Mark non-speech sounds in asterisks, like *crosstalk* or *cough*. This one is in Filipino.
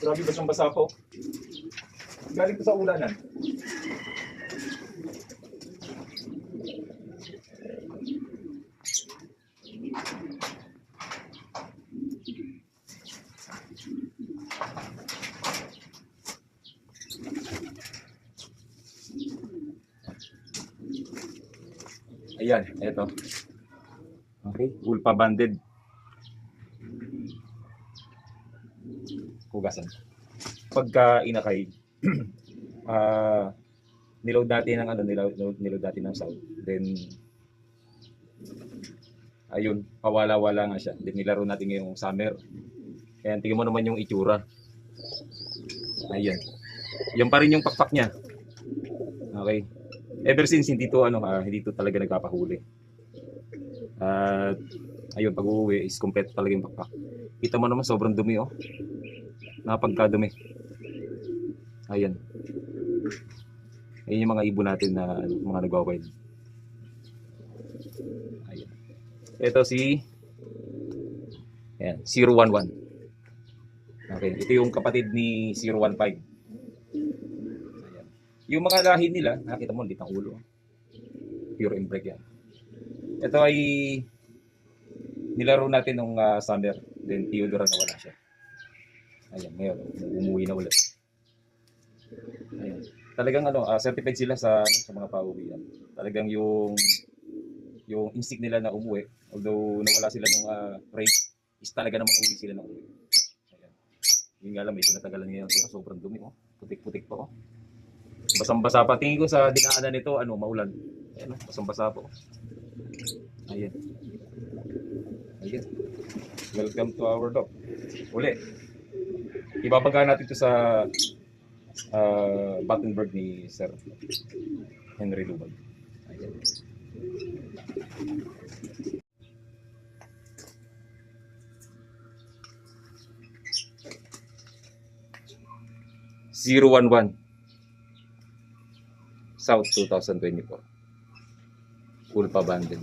Grabe basang basa po. Galing ko sa ulanan. Ayan, eto. Okay, ulpa banded. Hugasan. Pagka inakay, *clears throat* ah niload natin ng ano, niload, niload natin ng sound. Then, ayun, pawala-wala nga siya. Then nilaro natin ngayong summer. Ayan, tingnan mo naman yung itsura. Ayan. Yan pa rin yung pakpak niya. Okay. Ever since hindi to ano, ah, hindi to talaga nagpapahuli. At ayun, pag uuwi is complete talaga yung pakpak. Kita mo naman sobrang dumi oh. Napagkadumi. Ayan. Ayan yung mga ibon natin na ano, mga nagwawild. Ayan. Ito si Ayan, 011. Okay, ito yung kapatid ni 015. Ayan. Yung mga lahi nila, nakita mo, litang ulo. Pure imbrek yan. Ito ay nilaro natin nung ah, summer. Then Theodora nawala siya. Ayan, ngayon, umuwi na ulit. Ayan. Talagang ano, ah, certified sila sa sa mga pauwian. Talagang yung yung instinct nila na umuwi, although nawala sila nung uh, race, is talaga namang uwi sila na uwi. Ayan. Yun nga lang, may tinatagalan ngayon. Pero sobrang dumi, oh. Putik-putik pa, oh. Basang-basa pa. Tingin ko sa dinaanan nito, ano, maulan. Ayan, oh, basang-basa po. Ayan. Ayan. Welcome to our dog. Uli. Ibabaga natin ito sa uh, Battenberg ni Sir Henry Lubag. Ayan. Zero one one South 2024 Ulpa Banden